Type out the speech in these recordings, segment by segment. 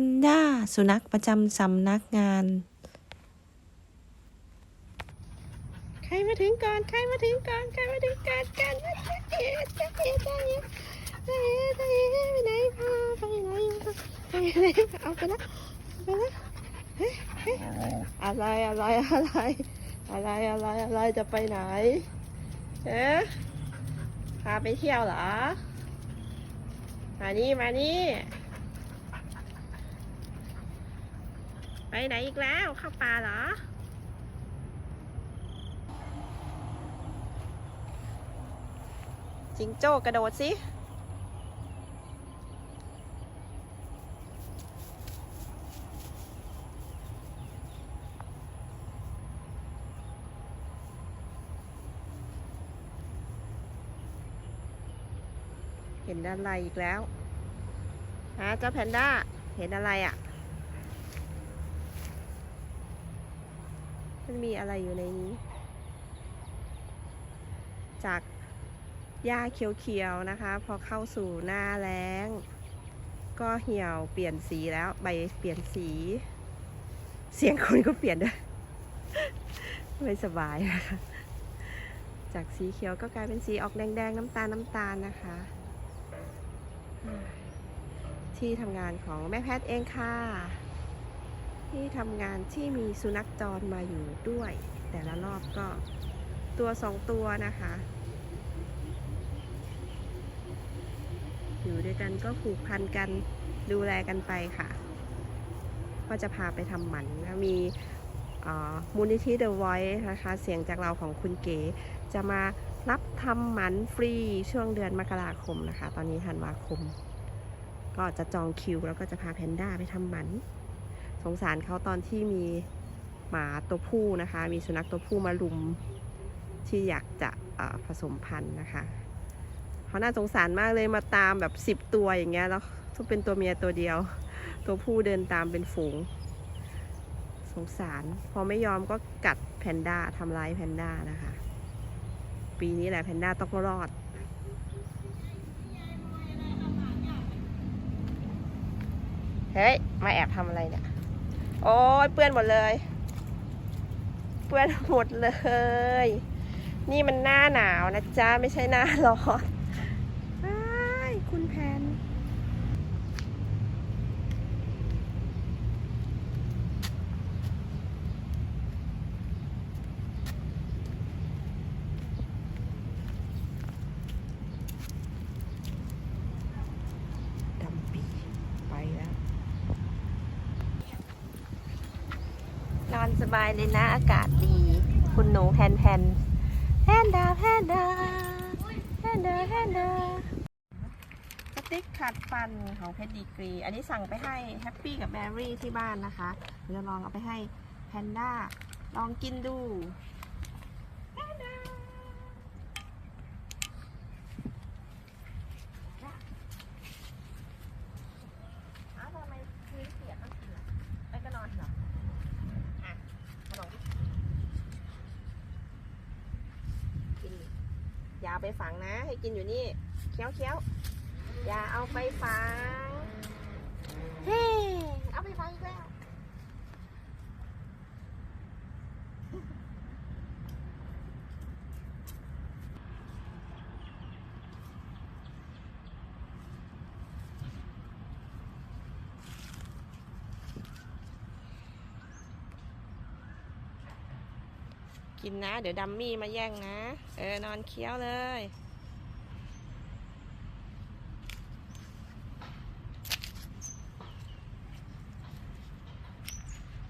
นด้า สุนัขประจำสำนักงาน ใครมาถึงก่อน ใครมาถึงก่อน ใครมาถึงก่อนกันจะเอ๋จะเอ๋จะเอ๋จะเอ๋จะเอ๋ไปไหนพาไปไหนไปไหนเอาไปละไปละเฮ้เฮ้อะไรอะไรอะไรอะไรอะไรอะไรจะไปไหนเอ๊ะพาไปเที่ยวเหรอ มานี่มานี่ ไปไหนอีกแล้วเข้าป่าเหรอ จิงโจ้กระโดดสิเห็นอะไรอีกแล้วฮะเจ้าแพนด้า เห็นอะไรอะ่ะ มันมีอะไรอยู่ในนี้ จากหญ้าเขียวๆนะคะ พอเข้าสู่หน้าแล้ง ก็เหี่ยวเปลี่ยนสีแล้วใบเปลี่ยนสี เสียงคนก็เปลี่ยนด้วยไม่สบายนะคะจากสีเขียวก็กลายเป็นสีออกแดงๆ น้ำตาลน้ำตาลนะคะ ที่ทำงานของแม่แพทย์เองค่ะ ที่ทำงานที่มีสุนัขจรมาอยู่ด้วย แต่ละรอบก็ตัวสองตัวนะคะ อยู่ด้วยกันก็ผูกพันกันดูแลกันไปค่ะ ก็จะพาไปทำหมันนะมีมูลนิธิ The Voice นะคะเสียงจากเราของคุณเก๋จะมารับทำหมันฟรีช่วงเดือนมกราคมนะคะ ตอนนี้ธันวาคม ก็จะจองคิวแล้วก็จะพาแพนด้าไปทำหมัน สงสารเขาตอนที่มีหมาตัวผู้นะคะ มีสุนัขตัวผู้มาลุมที่อยากจะผสมพันธุ์นะคะเขาน่าสงสารมากเลยมาตามแบบสิบ10ตัวอย่างเงี้ยแล้วทุกเป็นตัวเมียตัวเดียว ตัวผู้เดินตามเป็นฝูง สงสาร พอไม่ยอมก็กัดแพนด้าทำร้ายแพนด้านะคะ ปีนี้แหละแพนด้าต้องรอดเฮ้ย มาแอบทำอะไรเนี่ย โอ้ยเปื้อนหมดเลย เปื้อนหมดเลย นี่มันหน้าหนาวนะจ๊ะ ไม่ใช่หน้าร้อนอ้ายคุณแพน ดำปีไปแล้ว นอนสบายเลยนะ อากาศดี คุณหนูแพนแพนแพนดาแพนดาแพนดาแพนดาสติ๊กขัดฟันของเพชรดีกรี อันนี้สั่งไปให้แฮปปี้กับแบรี่ที่บ้านนะคะเดี๋ยวลองเอาไปให้แพนด้าลองกินดูแพนด้าอ้าวทำไมพื้นเปียกต้องกินอะไปก็นอนเหรอ อะขนมกิน อย่าไปฝังนะ ให้กินอยู่นี่เคี้ยวเคี้ยวอย่าเอาไปฝังเฮ้เอาไปฝังอีกแล้ว กินนะ เดี๋ยวดัมมี่มาแย่งนะ เออนอนเคี้ยวเลย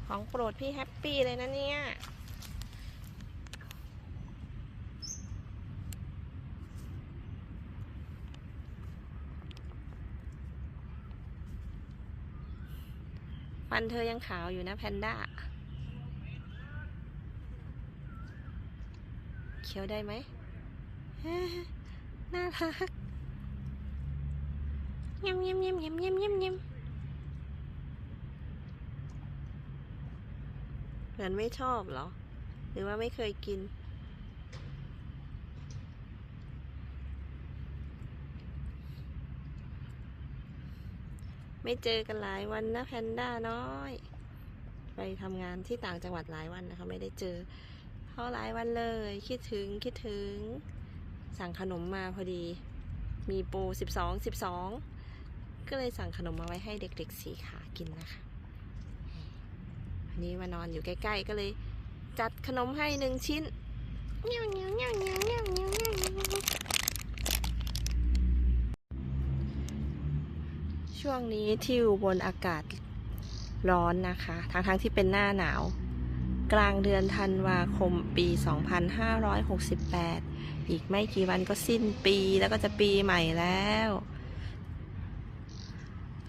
ของโปรดพี่แฮปปี้เลยนะเนี่ยฟันเธอยังขาวอยู่นะแพนด้า เคี้ยวได้ไหมน่ารักยำยำยำยำยำยำยำเหมือนไม่ชอบเหรอ หรือว่าไม่เคยกิน ไม่เจอกันหลายวันนะแพนด้าน้อย ไปทำงานที่ต่างจังหวัดหลายวันนะคะ ไม่ได้เจอ อหลายวันเลย คิดถึงคิดถึง สั่งขนมมาพอดี มีโปรสสิบองสิบสองก็เลยสั่งขนมมาไว้ให้เด็กๆสีขากินนะคะวันนี้มานอนอยู่ใกล้ๆก็เลย จัดขนมให้หนึ่งชิ้นเงี้ยวเงี้ยวเงี้ยวเงี้ยวเงี้ยวเงี้ยวช่วงนี้ที่อุบนอากาศร้อนนะคะทั้งๆที่เป็นหน้าหนาว กลางเดือนธันวาคมปี 2568 อีกไม่กี่วันก็สิ้นปีแล้วก็จะปีใหม่แล้ว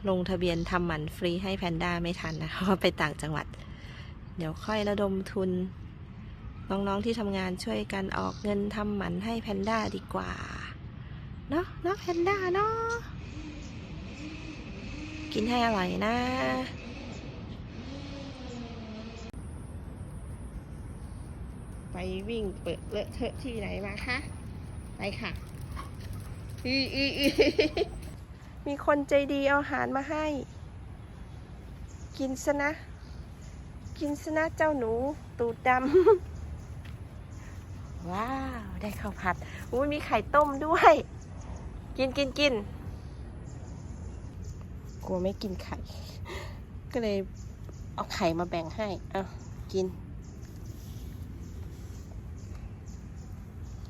ลงทะเบียนทำหมันฟรีให้แพนด้าไม่ทันนะเพราะไปต่างจังหวัด เดี๋ยวค่อยระดมทุน น้องๆที่ทำงานช่วยกันออกเงินทำหมันให้แพนด้าดีกว่า เนาะเนาะแพนด้าเนาะกินให้อร่อยนะ ไป วิ่งเปิดเลอะเทอะที่ไหนมาคะ ไปค่ะอีอีอีมีคนใจดีเอาอาหารมาให้ กินซะนะ กินซะนะเจ้าหนูตูดดำ ว้าว ได้ข้าวผัดอุ้ยมีไข่ต้มด้วย กินกินกินกลัวไม่กินไข่ ก็เลยเอาไข่มาแบ่งให้ เอากิน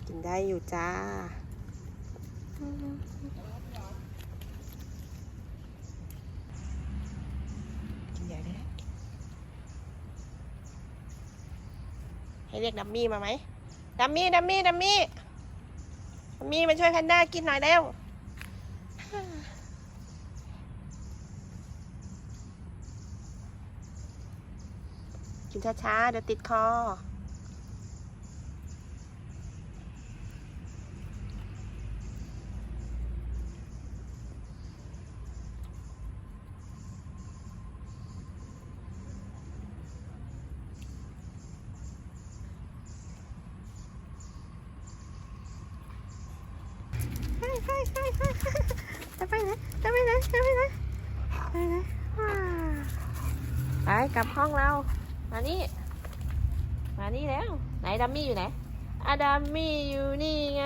กิน ได้อยู่จ้า กินใหญ่เลยนะให้เรียกดัมมี่มาไหมดัมมี่ดัมมี่ดัมมี่ดัมมี่มาช่วยแพนด้ากินหน่อยเร็วกินช้าๆ เดี๋ยวติดคอ ไปไปไปไป จะไปไหนจะไปไหนจะไปไหนไปไหนไปกลับห้องเรา มานี่ มานี่แล้ว ไหนดัมมี่อยู่ไหนอะดัมมี่อยู่นี่ไง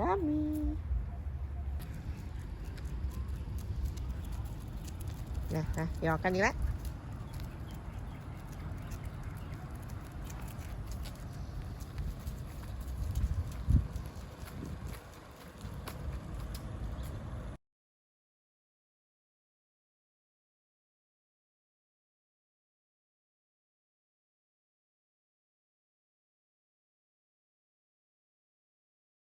ดัมมี่ นะนะหยอกกันอีกแล้ว